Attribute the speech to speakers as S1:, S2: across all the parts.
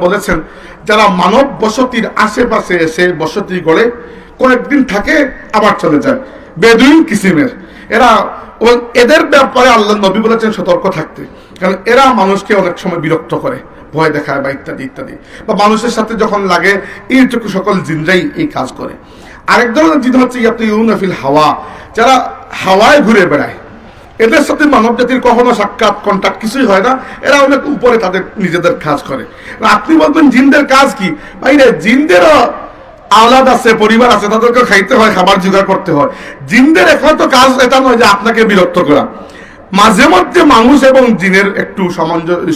S1: বলেছেন, যারা মানব বসতির আশেপাশে এসে বসতি গড়ে কয়েকদিন থাকে, আবার চলে যায়। বেদুইন কিসিমের। এরা ও এদের ব্যাপারে আল্লাহ নবী বলেছেন সতর্ক থাকতে। কারণ এরা মানুষকে অনেক সময় বিরক্ত করে, ভয় দেখায় বা ইত্যাদি ইত্যাদি। বা মানুষের সাথে যখন লাগে, এইটুকু সকল জিনরাই এই কাজ করে। আরেক ধরনের জিন হচ্ছে ইয়াতে ইউনাফিল হাওয়া। যারা হাওয়ায় ঘুরে বেড়ায় এদের সাথে মানব জাতির কখনো সাক্ষাৎ কন্ট্যাক্ট কিছুই হয় না। এরা অনেক উপরে তাদের নিজেদের কাজ করে। আপনি বলবেন, জিনদের কাজ কি? বাইরে জিনদেরও আওলাদ আছে, পরিবার আছে, তাদেরকে খাইতে হয়, খাবার জোগাড় করতে হয়। জিনদের একমাত্র কাজ এটা নয় যে আপনাকে বিরক্ত করা। মাঝে মধ্যে মানুষ এবং জিনের একটু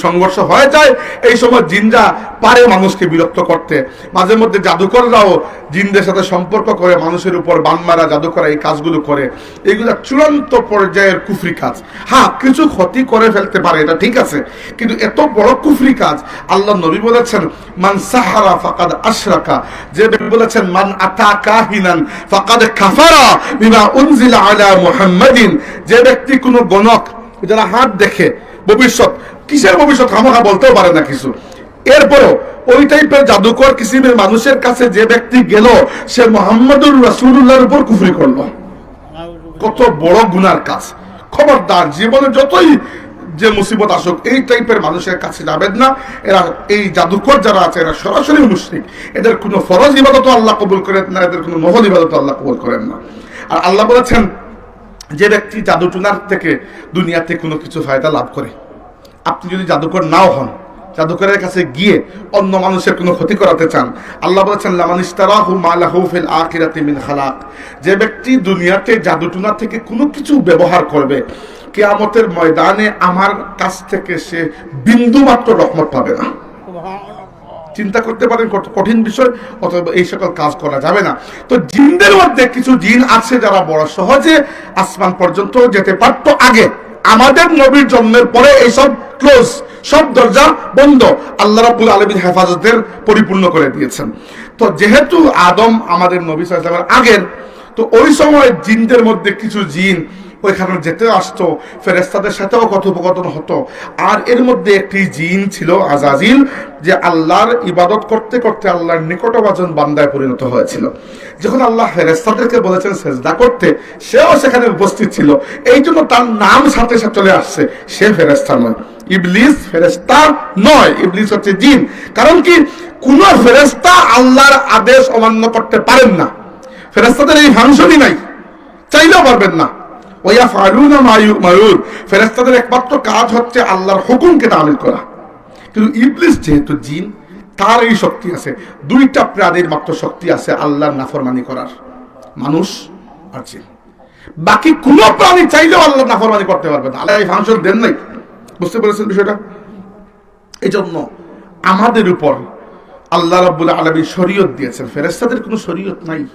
S1: সংঘর্ষ হয়ে যায়। এই সময় জিনরা পারে মানুষকে বিরক্ত করতে। মাঝে মধ্যে জাদুকররাও জিনদের সাথে সম্পর্ক করে মানুষের উপর বান মারা জাদু এই কাজগুলো করে। এগুলো চূড়ান্ত পর্যায়ের কুফরি কাজ। হ্যাঁ কিছু ক্ষতি করে ফেলতে পারে, এটা ঠিক আছে। কিন্তু এত বড় কুফরি কাজ, আল্লাহ নবী বলেছেন, মান সাহারা ফাকাদ আশরাকা। যে বলেছেন, মান আতা কাহিনান ফাকাদ কাফারা বিমা উনজিলা আলা মুহাম্মাদিন। যে ব্যক্তি কোনো গণক যারা হাত দেখে ভবিষ্যৎ, কিসের ভবিষ্যৎ খামাখা বলতেও পারে না কিছু। এরপরও ওই টাইপের জাদুকর কিসিমের মানুষের কাছে যে ব্যক্তি গেল, সে মোহাম্মদুর রাসূলুল্লাহর উপর কুফরি করল। কত বড় গুনার কাজ। খবরদার জীবনে যতই যে মুসিবত আসুক, এই টাইপের মানুষের কাছে যাবেন না। এরা এই জাদুকর যারা আছে, এরা সরাসরি মুসলিম এদের কোনো ফরজ ইবাদত আল্লাহ কবুল করেন না, এদের কোনো মহল ইবাদত আল্লাহ কবুল করেন না। আর আল্লাহ বলেছেন যে ব্যক্তি জাদুটুনার থেকে দুনিয়াতে কোনো কিছু ফায়দা লাভ করে, আপনি যদি জাদুকর নাও হন, জাদুকরের কাছে গিয়ে অন্য মানুষের কোনো ক্ষতি করাতে চান, আল্লাহ বলেছেন, লামান ইস্তারাহু মালাহু ফিল আখিরাতি মিন খালাক। যে ব্যক্তি দুনিয়াতে জাদুটুনা থেকে কোনো কিছু ব্যবহার করবে, কেয়ামতের ময়দানে আমার কাছ থেকে সে বিন্দু মাত্র রহমত পাবে না। চিন্তা করতে পারেন কঠিন বিষয়, অথবা এই সকল কাজ করা যাবে না। তো জিনদের মধ্যে কিছু জিন আছে যারা বড় সহজে আসমান পর্যন্ত যেতে পারতো আগে। আমাদের নবীর জন্মের পরে এইসব ক্লোজ, সব দরজা বন্ধ। আল্লাহ রাব্বুল আলমীর হেফাজতের পরিপূর্ণ করে দিয়েছেন। তো যেহেতু আদম আমাদের নবী সাল্লামের আগের, তো ওই সময় জিনদের মধ্যে কিছু জিন ওইখানে যেতে আসতো ফেরেস্তাদের সাথেও কথোপকথন হতো। আর এর মধ্যে একটি জিন ছিল আজাজিল, যে আল্লাহর ইবাদত করতে করতে আল্লাহর নিকটবাজন বান্দায় পরিণত হয়েছিল। যখন আল্লাহ ফেরেস্তাদেরকে বলেছেন সেজদা করতে, সেও সেখানে উপস্থিত ছিল। এই জন্য তার নাম সাথে সাথে চলে আসছে, সে ফেরেস্তা নয়। ইবলিস ফেরেস্তা নয়, ইবলিস হচ্ছে জিন। কারণ কি? কোন ফেরেস্তা আল্লাহর আদেশ অমান্য করতে পারেন না। ফেরেস্তাদের এই ফাংশনই নাই। চাইলেও পারবেন না। ওয়া ফালুনা মায়ু মায়ুর। ফেরেস্তাদের একমাত্র কাজ হচ্ছে আল্লাহর হুকুমকে তামিল করা। কিন্তু ইবলিস যেহেতু জিন, তার এই শক্তি আছে। দুইটা প্রাণীর মাত্র শক্তি আছে আল্লাহর নাফরমানি করার। মানুষ আর জিন। বাকি কোন প্রাণী চাইলেও আল্লাহ নাফরমানি করতে পারবে না। আল্লাহ এই ফাংশন দেন নাই। বুঝতে পেরেছেন বিষয়টা? এই জন্য আমাদের উপর আল্লাহ রাব্বুল আলমী শরীয়ত দিয়েছেন। ফেরেস্তাদের কোনো শরীয়ত নাই।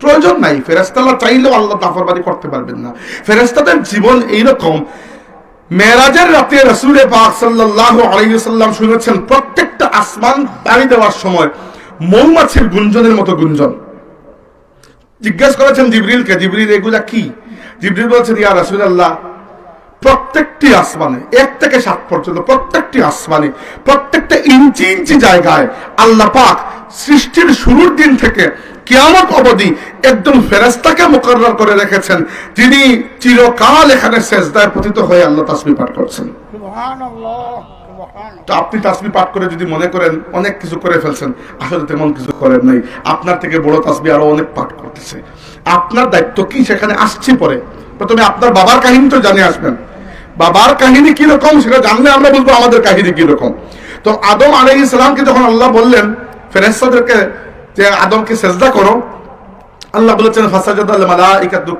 S1: প্রয়োজন নাই। ফেরেস্তাল্লাহ চাইলেও আল্লাহ নাফরমানি করতে পারবেন না। ফেরেস্তাদের জীবন এইরকম। মেরাজের রাতে রসুলে পাক সাল্লাহ আলাইসাল্লাম শুনেছেন, প্রত্যেকটা আসমান পাড়ি দেওয়ার সময় মৌমাছির গুঞ্জনের মতো গুঞ্জন। জিজ্ঞেস করেছেন জিবরিলকে, জিবরিল, এগুলা কি? জিবরিল বলছেন, ইয়া রাসূলুল্লাহ, প্রত্যেকটি আসমানে, এক থেকে সাত পর্যন্ত প্রত্যেকটি আসমানে, প্রত্যেকটা ইঞ্চি ইঞ্চি জায়গায় আল্লাহ পাক সৃষ্টির শুরুর দিন থেকে কিয়ামত অবধি একজন ফেরেস্তাকে মোকারর করে রেখেছেন যিনি চিরকাল এখানে সেজদায় পতিত হয়ে আল্লাহ তাসমি পাঠ করছেন। তো আপনি তাসবি পাঠ করে যদি মনে করেন অনেক কিছু করে ফেলছেন আসলে তেমন কিছু করেন নাই। আপনার থেকে বড় তাসমি আরও অনেক পাঠ করতেছে। আপনার দায়িত্ব কি? সেখানে আসছে পরে। প্রথমে আপনার বাবার কাহিনী তো জানে আসবেন। বাবার কাহিনী কীরকম সেটা জানলে আমরা বলব আমাদের কাহিনী কীরকম। তো আদম আলাই ইসলামকে যখন আল্লাহ বললেন ফেরেস্তাদেরকে যে আদমকে সেজদা করো, আল্লাহ বলেছেন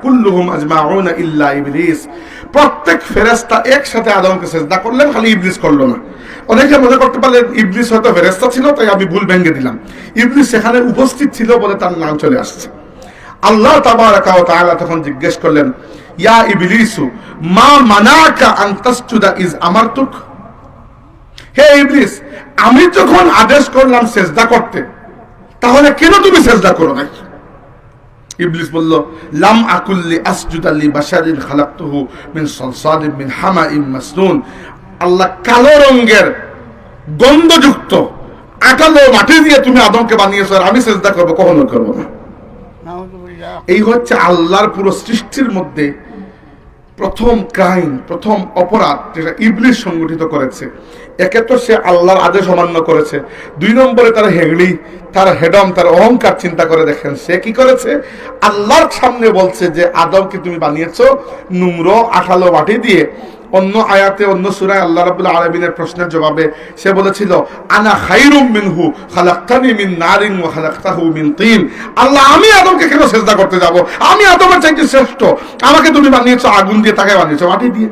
S1: কুল্লুহুম ইল্লা ইবলিস। প্রত্যেক ফেরেশতা একসাথে আদমকে সেজদা করলেন, খালি ইবলিস করল না। অনেকে মনে করতে পারলেন ইবলিস হয়তো ফেরেশতা ছিল, তাই আমি ভুল ভেঙে দিলাম। ইবলিস সেখানে উপস্থিত ছিল বলে তার নাম চলে আসছে। আল্লাহ তাবারাকা ওয়া তাআলা তখন জিজ্ঞেস করলেন, ইয়া ইবলিসু, মা মানাকা আন তাসজুদা ইজ আমারতুক? হে ইবলিস আমি যখন আদেশ করলাম সেজদা করতে তাহলে কেন তুমি সেজদা করো নাই? ইবলিস বলল লাম আকুল্লি আসজুদাল্লি বাশারিন খালাকতুহু মিন সলসালিন মিন হামাইম মাসনুন। আল্লাহ কালো রঙের গন্ধযুক্ত আঠালো মাটি দিয়ে তুমি আদমকে বানিয়েছো আর আমি সেজদা করব কখনো করব না। এই হচ্ছে আল্লাহর পুরো সৃষ্টির মধ্যে প্রথম ক্রাইম, প্রথম অপরাধ যেটা ইবলিশ সংগঠিত করেছে। একে তো সে আল্লাহর আদেশ অমান্য করেছে। দুই নম্বরে তার হেগড়ি, তার হেডম, তার অহংকার চিন্তা করে দেখেন, সে কি করেছে? আল্লাহর সামনে বলছে যে, আদমকে তুমি বানিয়েছ, নুমরো আঠালো মাটি দিয়ে। অন্য আয়াতে, অন্য সুরায় আল্লাহ রাবুল্লাহ আলমিনের প্রশ্নের জবাবে সে বলেছিল, আনা খাইরুম মিনহু, খালাক্তানি মিন নারিন ওয়া খালাক্তাহু মিন তিন। আল্লাহ, আমি আদমকে কেন চেষ্টা করতে যাব? আমি আদমের চাইতে শ্রেষ্ঠ। আমাকে তুমি বানিয়েছো, আগুন দিয়ে তাকে বানিয়েছো, মাটি দিয়ে।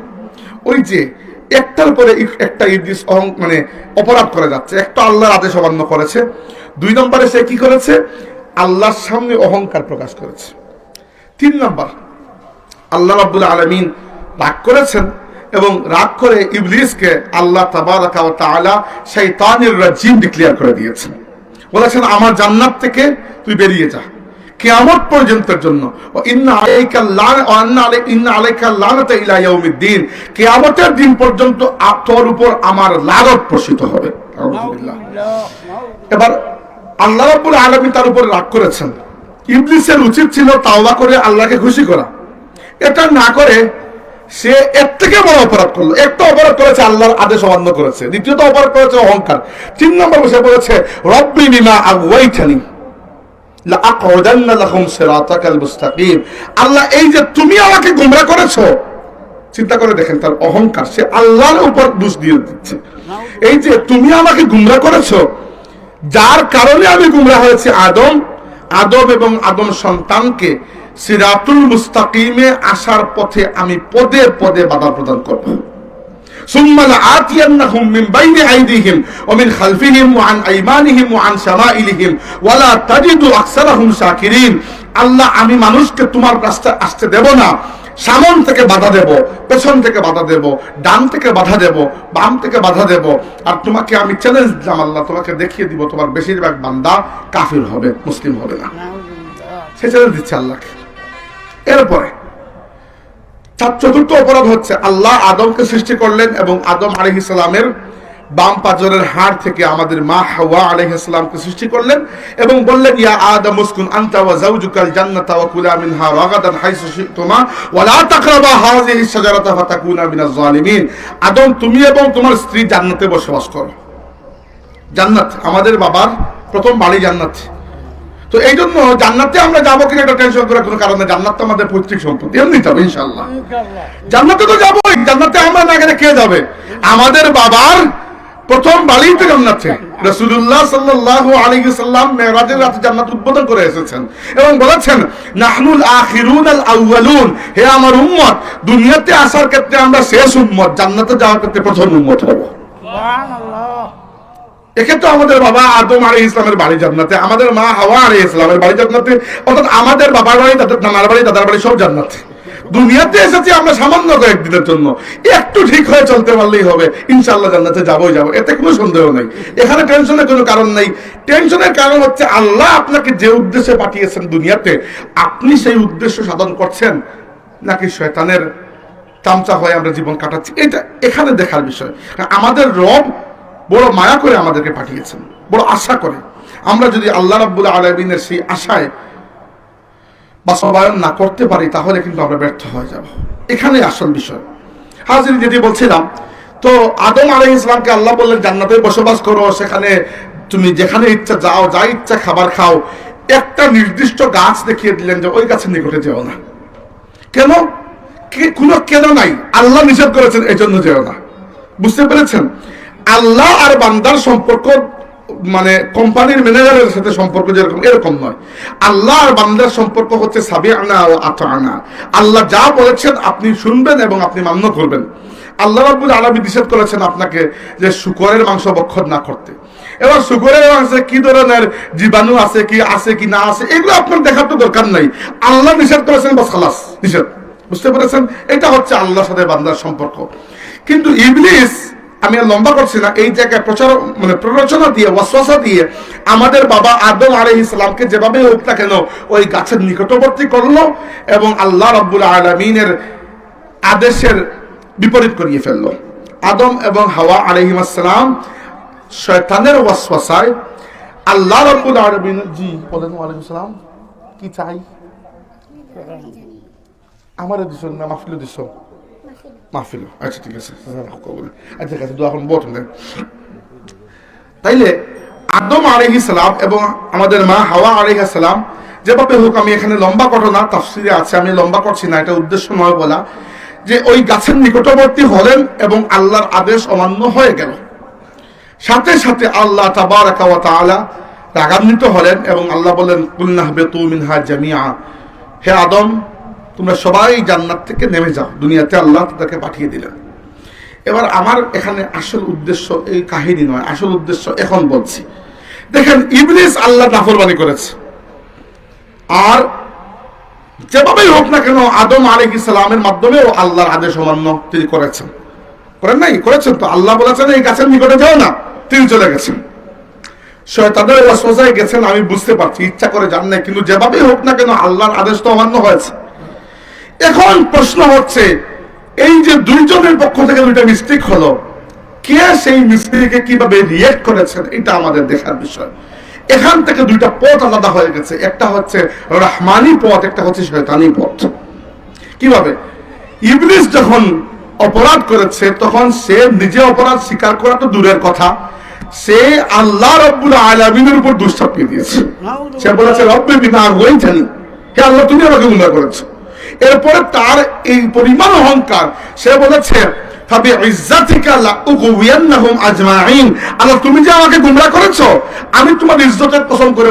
S1: ওই যে, একটার পরে এক- একটা ইবলিস অহং মানে অপরাধ করে যাচ্ছে, একটা আল্লাহর আদেশ অমান্য করেছে। দুই নম্বরে সে কি করেছে? আল্লাহর সামনে অহংকার প্রকাশ করেছে। তিন নম্বর, আল্লাহ রাব্বুল আলমিন রাগ করেছেন এবং রাগ করে ইবলিসকে আল্লাহ ওয়া তাআলা রাজিম ডিক্লেয়ার করে দিয়েছেন। বলেছেন, আমার জান্নাত থেকে তুই বেরিয়ে যা। পর্যন্তের জন্য। কিয়ামতের দিন পর্যন্ত তোর উপর আমার প্রসিত হবে। এবার আল্লাহ রাব্বুল আলামিন তার উপর রাগ করেছেন। ইবলিসের উচিত ছিল তাওবা করে আল্লাহকে খুশি করা। এটা না করে সে এর থেকে বড় অপরাধ করল। একটা অপরাধ করেছে আল্লাহর আদেশ অমান্য করেছে। দ্বিতীয়ত অপরাধ করেছে অহংকার। তিন নম্বর বসে বলেছে, রব্বি বিমা লাহুম আল্লাহ, এই যে তুমি আমাকে গোমরা করেছ, চিন্তা করে দেখেন তার অহংকার। সে আল্লাহর উপর দোষ দিয়ে দিচ্ছে। এই যে তুমি আমাকে গুমরা করেছ, যার কারণে আমি গুমরা হয়েছি আদম আদম এবং আদম সন্তানকে সিরাতুল মুস্তাকিমে আসার পথে আমি পদে পদে বাধা প্রদান করব। আতিয়ান্নাহুম মিন বাইনি আইদিহিম ওয়া মিন খালফিহিম ওয়া আন আইমানিহিম ওয়া আন শামাইলিহিম ওয়া লা তাজিদু আকসারাহুম শাকিরিন। আল্লাহ আমি মানুষকে তোমার আসতে দেব না। সামন থেকে বাধা দেব পেছন থেকে বাধা দেব ডান থেকে বাধা দেব বাম থেকে বাধা দেব। আর তোমাকে আমি চ্যালেঞ্জ দিলাম আল্লাহ তোমাকে দেখিয়ে দিব তোমার বেশিরভাগ বান্দা কাফির হবে মুসলিম হবে না। সে চ্যালেঞ্জ দিচ্ছে আল্লাহকে। এরপরে তার চতুর্থ অপরাধ হচ্ছে আল্লাহ আদমকে সৃষ্টি করলেন এবং আদম আলহ বাম পাজরের হাড় থেকে আমাদের মা হাওয়া আলহ ইসলামকে সৃষ্টি করলেন এবং বললেন, ইয়া আদম উসকুন আনতা ওয়া যাওজুকাল জান্নাতা ওয়া কুলা মিনহা রাগাদান হাইসু শি'তুমা ওয়া লা তাকরাবা হাযিহি শাজারাতা ফাতাকুনা মিনাজ জালিমিন আদম, তুমি এবং তোমার স্ত্রী জান্নাতে বসবাস করো। জান্নাত, আমাদের বাবার প্রথম বাড়ি জান্নাত। তো এই জন্য জান্নাতে আমরা যাব কিনা এটা টেনশন করার কোনো কারণে জান্নাত তো আমাদের পৈতৃক সম্পত্তি এমনি যাবে ইনশাল্লাহ জান্নাতে তো যাবোই জান্নাতে আমরা না গেলে কে যাবে? আমাদের বাবার প্রথম বাড়িই তো জান্নাতে। রাসূলুল্লাহ সাল্লাল্লাহু আলাইহি সাল্লাম মেরাজের রাতে জান্নাত উদ্বোধন করে এসেছেন এবং বলেছেন নাহনুল আখিরুন আল আউয়ালুন। হে আমার উম্মত দুনিয়াতে আসার ক্ষেত্রে আমরা শেষ উম্মত জান্নাতে যাওয়ার ক্ষেত্রে প্রথম উম্মত হব।
S2: সুবহানাল্লাহ।
S1: এক্ষেত্রে আমাদের বাবা আদম আলী ইসলামের বাড়ি জান্নাতে, আমাদের মা হাওয়া আলী ইসলামের বাড়ি জান্নাতে, অর্থাৎ আমাদের বাবার বাড়ি, তাদের নানার বাড়ি, দাদার বাড়ি সব জান্নাতে। দুনিয়াতে এসেছি আমরা সামান্য কয়েকদিনের জন্য। একটু ঠিক হয়ে চলতে পারলেই হবে। ইনশাল্লাহ জান্নাতে যাবোই যাব। এতে কোনো সন্দেহ নেই। এখানে টেনশনের কোনো কারণ নেই। টেনশনের কারণ হচ্ছে আল্লাহ আপনাকে যে উদ্দেশ্যে পাঠিয়েছেন দুনিয়াতে, আপনি সেই উদ্দেশ্য সাধন করছেন নাকি শয়তানের চামচা হয়ে আমরা জীবন কাটাচ্ছি? এটা এখানে দেখার বিষয়। আমাদের রব বড় মায়া করে আমাদেরকে পাঠিয়েছেন। বড় আশা করে। আমরা যদি আল্লাহ রাব্বুল আলমিনের সেই আশায় বাস্তবায়ন না করতে পারি, তাহলে কিন্তু আমরা ব্যর্থ হয়ে যাব। এখানে আসল বিষয়। হাজির যেটি বলছিলাম, তো আদম আলহ ইসলামকে আল্লাহ বললেন, জান্নাতে বসবাস করো, সেখানে তুমি যেখানে ইচ্ছা যাও, যা ইচ্ছা খাবার খাও। একটা নির্দিষ্ট গাছ দেখিয়ে দিলেন যে ওই গাছের নিকটে যেও না। কেন? কোনো কেন নাই। আল্লাহ নিষেধ করেছেন এই জন্য যেও না। বুঝতে পেরেছেন? আল্লাহ আর বান্দার সম্পর্ক মানে কোম্পানির ম্যানেজারের সাথে সম্পর্ক যেরকম, এরকম নয়। আল্লাহ আর বান্দার সম্পর্ক হচ্ছে সাবি আনা ও আত আনা আল্লাহ যা বলেছেন আপনি শুনবেন এবং আপনি মান্য করবেন। আল্লাহ রাব্বুল আলামী নিষেধ করেছেন আপনাকে যে শুকরের মাংস ভক্ষণ না করতে। এবার শুকরের মাংসে কি ধরনের জীবাণু আছে, কি আছে, কি না আছে, এগুলো আপনার দেখার তো দরকার নাই। আল্লাহ নিষেধ করেছেন বাস খালাস, নিষেধ। বুঝতে পেরেছেন? এটা হচ্ছে আল্লাহর সাথে বান্দার সম্পর্ক। কিন্তু ইবলিস আমি আর লম্বা করছি না, এই জায়গায় প্রচার মানে প্ররোচনা দিয়ে, ওয়াসওয়াসা দিয়ে আমাদের বাবা আদম আলহ ইসলামকে যেভাবে হোক না কেন ওই গাছের নিকটবর্তী করল এবং আল্লাহ রব্বুল আলমিনের আদেশের বিপরীত করিয়ে ফেলল। আদম এবং হাওয়া আলহিমাসালাম শয়তানের ওয়াসওয়াসায় আল্লাহ রাব্বুল আলামিন জি, বলেন সালাম কি চাই? আমারও দিছ না মাহফিলও দিছ? মাহফিল আচ্ছা ঠিক আছে আচ্ছা ঠিক আছে, দোয়া বটন তাইলে আদম এবং আমাদের মা হাওয়া যেভাবে হোক, আমি এখানে লম্বা ঘটনা তাফসিরে আছে, আমি লম্বা করছি না, এটা উদ্দেশ্য নয় বলা, যে ওই গাছের নিকটবর্তী হলেন এবং আল্লাহর আদেশ অমান্য হয়ে গেল। সাথে সাথে আল্লাহ রাগান্বিত হলেন এবং আল্লাহ বলেন জামিয়া হে আদম তোমরা সবাই জান্নাত থেকে নেমে যাও। দুনিয়াতে আল্লাহ তাদেরকে পাঠিয়ে দিলেন। এবার আমার এখানে আসল উদ্দেশ্য এই কাহিনী নয়, আসল উদ্দেশ্য এখন বলছি। দেখেন, ইবলিস আল্লাহ নাফরমানি করেছে। আর যেভাবেই হোক না কেন, আদম আলিক ইসলামের মাধ্যমেও আল্লাহর আদেশ অমান্য তিনি করেছেন। করেন নাই? করেছেন তো। আল্লাহ বলেছেন, এই গাছের নিকটে যাও না, তিনি চলে গেছেন। শয়তানের ওয়াসওয়াসায় গেছেন, আমি বুঝতে পারছি, ইচ্ছা করে যান নাই, কিন্তু যেভাবেই হোক না কেন, আল্লাহর আদেশ তো অমান্য হয়েছে। এখন প্রশ্ন হচ্ছে, এই যে দুইজনের পক্ষ থেকে দুইটা মিস্টেক হলো, কে সেই মিস্টেকে কীভাবে রিয়েক্ট করেছেন, এটা আমাদের দেখার বিষয়। এখান থেকে দুইটা পথ আলাদা হয়ে গেছে। একটা হচ্ছে রহমানি পথ, একটা হচ্ছে শয়তানি পথ। কীভাবে? ইবলিস যখন অপরাধ করেছে, তখন সে নিজে অপরাধ স্বীকার করা তো দূরের কথা। সে আল্লাহ রব্বুল আলমিনের উপর দোষ চাপিয়ে দিয়েছে। সে বলেছে, রব্বে বিনা হয়ে জানি হে আল্লাহ, তুমি আমাকে গুণা করেছ। এরপরে তার এই পরিমাণ অহংকার, সে বলেছে আল্লাহ, তুমি যে আমাকে গুমরা করেছ, আমি তোমার ইজ্জতের পছন্দ করে